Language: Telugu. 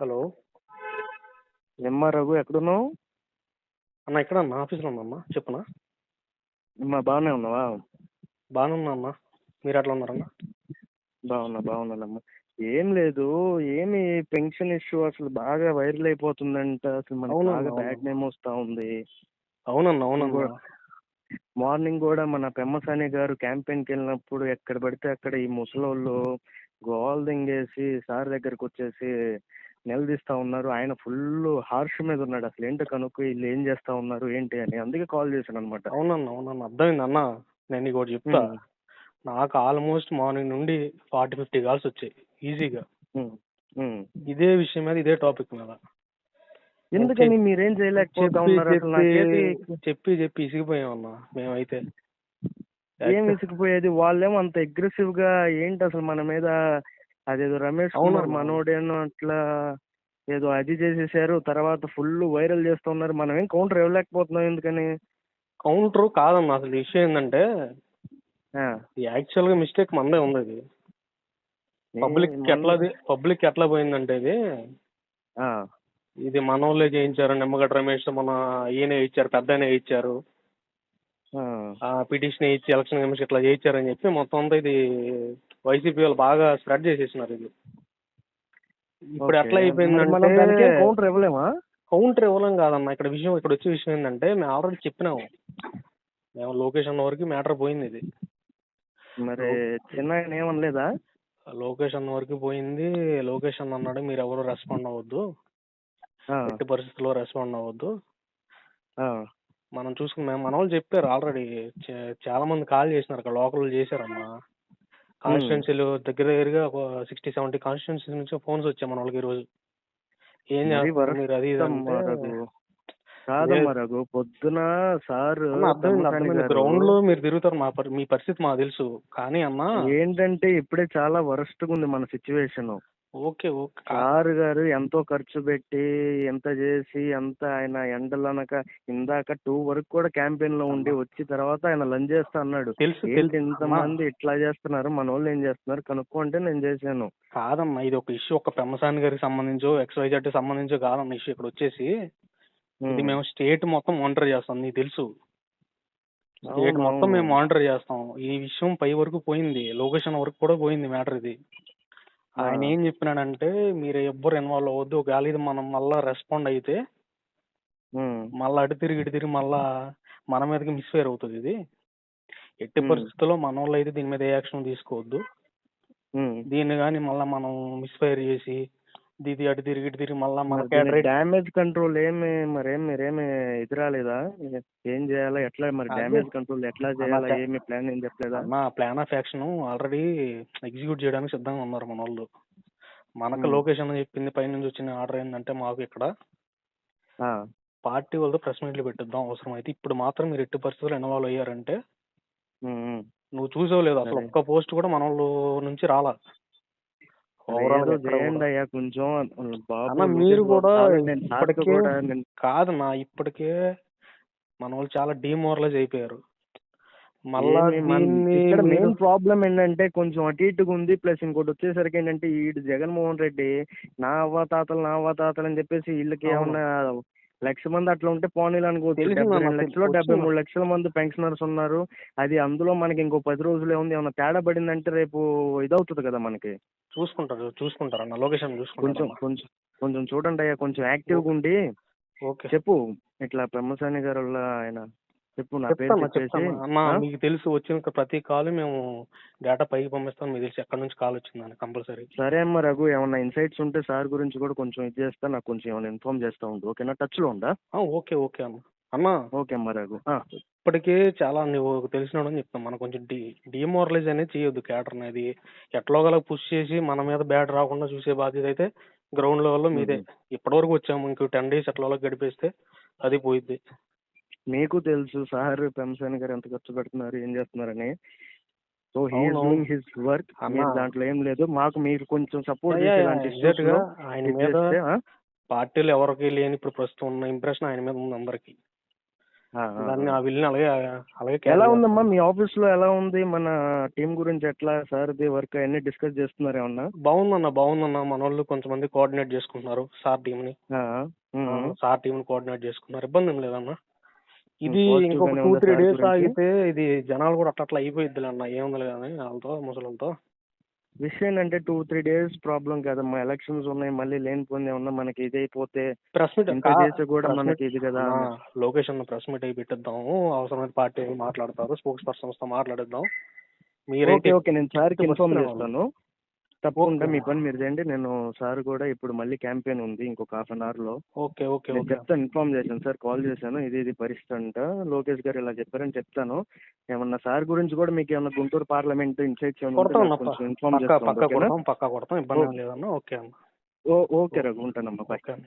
హలో. ఏమ్మా రఘు ఎక్కడున్నావు? అన్న ఇక్కడ అన్న ఆఫీస్లో ఉన్నా అన్న చెప్పనా? అమ్మా బాగానే ఉన్నావా? బాగానే ఉన్నా అన్న మీరు ఎట్లా ఉన్నారన్న బాగున్నా బాగున్నానమ్మా ఏం లేదు ఏమి పెన్షన్ ఇష్యూ అసలు బాగా వైరల్ అయిపోతుందంట. అసలు మనకి బాగా అవును. బ్యాడ్ నేమ్ వస్తూ ఉంది. అవునన్న అవునన్న. మార్నింగ్ కూడా మన పెమ్మసాని గారు క్యాంపెయిన్కి వెళ్ళినప్పుడు ఎక్కడ పడితే అక్కడ ఈ ముసలోళ్ళు గోల్ దింగేసి సార్ దగ్గరకు వచ్చేసి నిలదీస్తా ఉన్నారు. ఆయన ఫుల్ హార్ష్ మీద ఉన్నాడు. అసలు ఏంటో కనుక్కు? వీళ్ళు ఏం చేస్తా ఉన్నారు? ఏంటి అని. అందుకే కాల్ చేశాను అనమాట అవునన్న అవునన్న. అర్థమైంది అన్న. నేను నీకు ఒకటి చెప్తా. నాకు ఆల్మోస్ట్ మార్నింగ్ నుండి ఫార్టీ ఫిఫ్టీ కాల్స్ వచ్చాయి. ఈజీగా. ఇదే విషయం మీద ఇదే టాపిక్ మీద. ఎందుకని? మీరేం చేయలేకపోతా ఉన్నారు అసలు? నాకేది చెప్పి చెప్పి చెప్పి ఇసిగిపోయామన్న మేమైతే. ఏం విసిగిపోయేది వాళ్ళేమో అంత అగ్రెసివ్గా ఏంటి అసలు మన మీద అదేదో రమేష్ కుమార్. మనోడేనో అట్లా ఏదో అది చేసేసారు తర్వాత ఫుల్ వైరల్ చేస్తున్నారు మనం ఏం కౌంటర్ ఇవ్వలేకపోతున్నాం ఎందుకని? కౌంటర్ కాదన్న అసలు విషయం ఏంటంటే ఆ, యాక్చువల్గా మిస్టేక్ మనదే ఉంది అది పబ్లిక్ ఎట్లా పబ్లిక్ ఎట్లా పోయిందంటే ఇది ఆ, ఇది మన వాళ్ళే చేయించారు నిమ్మగడ్డ రమేష్ మన ఈయన ఇచ్చారు పెద్ద ఆయన ఇచ్చారు పిటిషన్ ఇచ్చి ఎలక్షన్ కమిషన్ ఇట్లా చేయించారని చెప్పి మొత్తం అంతా ఇది వైసీపీ వాళ్ళు బాగా స్ప్రెడ్ చేసేసినారు ఇది. ఇప్పుడు. ఎట్లా అయిపోయిందంటే కౌంటర్ ఇవ్వలేమా? కౌంటర్ ఇవ్వలేం కాదన్న. ఇక్కడ విషయం ఇక్కడ వచ్చే విషయం ఏంటంటే మేము ఆల్రెడీ చెప్పినాము. మేము లొకేషన్ వరకు మ్యాటర్ పోయింది ఇది. మరి చిన్న ఏమనలేదా? లొకేషన్ వరకు పోయింది. లొకేషన్ అన్నాడు మీరు ఎవరు రెస్పాండ్ అవ్వద్దు. ఎట్టి పరిస్థితుల్లో రెస్పాండ్ అవ్వద్దు. మనం చూసుకున్నాం. మన వాళ్ళు చెప్పారు ఆల్రెడీ చాలా మంది కాల్ చేసినారు. అక్కడ లోకల్ చేశారమ్మా. కాన్స్టిట్యున్సీలు దగ్గర దగ్గరగా ఒక సిక్స్టీ సెవెంటీ కాన్స్టిట్యున్సీ నుంచి ఫోన్స్ వచ్చాయి మన వాళ్ళకి ఈ రోజు. ఏం చేస్తారు మీరు? అది ఇది అమ్మా అంటే రఘు కాదమ్మా రఘు పొద్దున సార్ అర్థమైంది అర్థమైంది. గ్రౌండ్లో మీరు తిరుగుతారు మా పరి- మీ పరిస్థితి మాకు తెలుసు. కానీ అన్న ఏంటంటే ఇప్పుడే చాలా వరస్ట్గా ఉంది మన సిచ్యువేషన్. Okay okay. సార్ గారు ఎంతో ఖర్చు పెట్టి ఎంత చేసి ఎంత ఆయన ఎండలనక ఇందాక టూ వరకు కూడా క్యాంపెయిన్లో ఉండి వచ్చి తర్వాత ఆయన లంచ్ చేస్తా అన్నాడు. తెలుసు ఏంటి తెలుసు. అమ్మా. మంది ఇట్లా చేస్తున్నారు మన వాళ్ళు ఏం చేస్తున్నారు కనుక్కుంటే నేను చేశాను. కాదమ్మా ఇది ఒక ఇష్యూ ఒక పెమ్మసాని గారికి సంబంధించో ఎక్స్వైజెడ్ సంబంధించో కాదమ్మా ఇష్యూ ఇక్కడ వచ్చేసి. ఇది మేము స్టేట్ మొత్తం మానిటర్ చేస్తాం నీకు తెలుసు. స్టేట్ మొత్తం. మేము మానిటర్ చేస్తాం. ఈ విషయం పై వరకు పోయింది లొకేషన్ వరకు కూడా పోయింది మ్యాటర్ ఇది. ఆయన ఏం చెప్పినాడంటే మీరు ఎవ్వరు ఇన్వాల్వ్ అవ్వద్దు. ఒకవేళ ఇది మనం మళ్ళా రెస్పాండ్ అయితే మళ్ళా అటు తిరిగి ఇటు తిరిగి మళ్ళా మన మీదకి మిస్ఫేర్ అవుతుంది ఇది. ఎట్టి. పరిస్థితుల్లో మన వాళ్ళు అయితే దీని మీద ఏ యాక్షన్ తీసుకోవద్దు. దీన్ని కానీ మళ్ళా మనం మిస్ఫైర్ చేసి ఇది అటు తిరిగి ఇటు తిరిగి మళ్ళా మన డ్యామేజ్ కంట్రోల్ ఏమి మరి ఏం మీరేమి ఎదురాలేదా ఏం చేయాలా ఎట్లా మరి. డ్యామేజ్ కంట్రోల్ ఎట్లా చేయాలా ఏమి ప్లాన్ ఏం చెప్పలేదా అన్న plan of action already execute చేయడానికి సిద్ధంగా ఉన్నారు మన వాళ్ళు మనకు. లొకేషన్ చెప్పింది పైనుంచి వచ్చిన ఆర్డర్ ఏంటంటే మాకు ఇక్కడ పార్టీ వాళ్ళతో ప్రెస్ మీట్లు పెట్టిద్దాం అవసరం అయితే ఇప్పుడు మాత్రం మీరు ఎట్టి పరిస్థితుల్లో ఇన్వాల్వ్ అయ్యారంటే. నువ్వు చూసావు లేదు అసలు. ఒక్క పోస్ట్ కూడా మన వాళ్ళు నుంచి రాలా ఏదో చేయండి. అయ్యా కొంచెం బాబు అన్న మీరు కూడా నేను సార్కి ఇప్పటికే కూడా నేను కాదన్నా ఇప్పటికే మన వాళ్ళు చాలా డిమోరలైజ్ అయిపోయారు మళ్ళా ఏమి మన- దీన్ని ఇక్కడ మెయిన్ మీరు- ప్రాబ్లం ఏంటంటే కొంచెం అటు ఇటుగా ఉంది ప్లస్ ఇంకోటి వచ్చేసరికి ఏంటంటే ఈడు జగన్మోహన్ రెడ్డి నా అవ్వతాతలు నా అవ్వతాతలు అని చెప్పేసి వీళ్ళకి అవును. ఏమన్నా లక్ష మంది అట్లా ఉంటే పోనీలు అనుకోవచ్చు డెబ్బై లక్షలు. డెబ్బై మూడు లక్షల మంది పెన్షనర్స్ ఉన్నారు. అది అందులో మనకి ఇంకో పది రోజులే ఉంది. ఏమన్నా తేడా పడిందంటే రేపు ఇదవుతుంది కదా మనకి. చూసుకుంటారు చూసుకుంటారు అన్న లొకేషన్ కొంచెం కొంచెం కొంచెం చూడండి అయ్యా కొంచెం యాక్టివ్గా ఉండి ఓకే. చెప్పు. ఇట్లా బ్రహ్మసాని గారు వాళ్ళ ఆయన చెప్పు నా పేరు చెప్పేసి. ఆ? మీకు తెలుసు వచ్చిన ప్రతి కాల్ మేము డేటా పైకి పంపిస్తాం మీకు తెలుసు ఎక్కడి నుంచి కాల్ వచ్చిందని కంపల్సరీ. సరే అమ్మ రఘు ఏమన్నా ఇన్సైట్స్ ఉంటే సార్ గురించి కూడా కొంచెం ఇది చేస్తా నాకు కొంచెం ఏమైనా ఇన్ఫార్మ్ చేస్తా ఉండు ఓకేనా? టచ్లో ఉందా ఓకే ఓకే అన్న అన్న ఓకే అమ్మ రఘు ఆ, ఇప్పటికే చాలా నువ్వు తెలిసినాడని చెప్తాను మనం కొంచెం డి డిమోరలైజ్ అనేది చేయొద్దు క్యాటర్ అనేది. ఎట్లోగలా పుష్ చేసి మన మీద బ్యాడ్ రాకుండా చూసే బాధ్యత అయితే గ్రౌండ్ లెవెల్లో మీదే. ఇప్పటివరకు వచ్చాము ఇంకో టెన్ డేస్ ఎట్లా గడిపేస్తే అది పోయిద్ది. మీకు తెలుసు సార్ పెంసాని గారు ఎంత ఖర్చు పెడుతున్నారు ఏం చేస్తున్నారని. సో అవును. Doing his work. దాంట్లో ఏం లేదు. మాకు మీరు కొంచెం సపోర్ట్ ఆయన మీద? పార్టీలు ఎవరికి లేని ఇప్పుడు ప్రస్తుతం ఉన్న ఇంప్రెషన్ ఆయన మీద ఉంది అందరికి. దాన్ని ఆ. అలాగే అలాగే ఎలా ఉందమ్మా. మీ ఆఫీస్లో ఎలా ఉంది? మన టీం గురించి ఎట్లా సార్ది వర్క్ అన్ని డిస్కస్ చేస్తున్నారు ఏమన్నా? బాగుందన్న బాగుందన్న. మన వాళ్ళు కొంతమంది కోఆర్డినేట్ చేసుకుంటున్నారు సార్ టీం ని. సార్ టీం కోఆర్డినేట్ చేసుకున్నారు ఇబ్బంది ఏం లేదన్న. ఇది ఇంకొక టూ త్రీ డేస్? ఆగితే ఇది జనాలు కూడా అట్లా అట్లా అయిపోయిద్ది అన్న ఏముంది కానీ వాళ్ళతో ముసలితో విషయం ఏంటంటే టూ త్రీ డేస్ ప్రాబ్లం కాదమ్మా ఎలక్షన్స్ ఉన్నాయి మళ్ళీ లేనిపోయింది ఏమన్నా మనకి ఇది అయిపోతే ప్రెస్ మీట్ చేసి కూడా మనకి ఇది కదా. లొకేషన్ ప్రెస్ మీట్ అయి పెట్టిద్దాము అవసరమైన పార్టీ మాట్లాడతారు స్పోక్స్ పర్సన్స్తో మాట్లాడిద్దాం మీరైతే ఓకే నేను సార్కి ఇన్ఫార్మ్. చేస్తాను తప్పకుండా. మీ పని మీరు చేయండి. నేను సార్ కూడా ఇప్పుడు మళ్ళీ క్యాంపెయిన్ ఉంది ఇంకొక హాఫ్ అన్ అవర్లో ఓకే ఓకే నేను ఓకే. చెప్తాను ఇన్ఫార్మ్ చేశాను సార్. కాల్ చేశాను. ఇది ఇది పరిస్థితి అంట. లోకేష్ గారు ఇలా చెప్పారని చెప్తాను. ఏమన్నా సార్ గురించి కూడా మీకు ఏమన్నా గుంటూరు పార్లమెంట్ ఇన్సైట్స్ కొడతాం అన్న కొంచెం ఇన్ఫార్మ్ పక్క పక్క చేస్తాను కొడతాం పక్క కొడతాం. ఇబ్బంది ఏం లేదన్న ఓకే అన్న ఓకే రఘు. ఉంటానమ్మా. బాయ్. ఓకే అన్న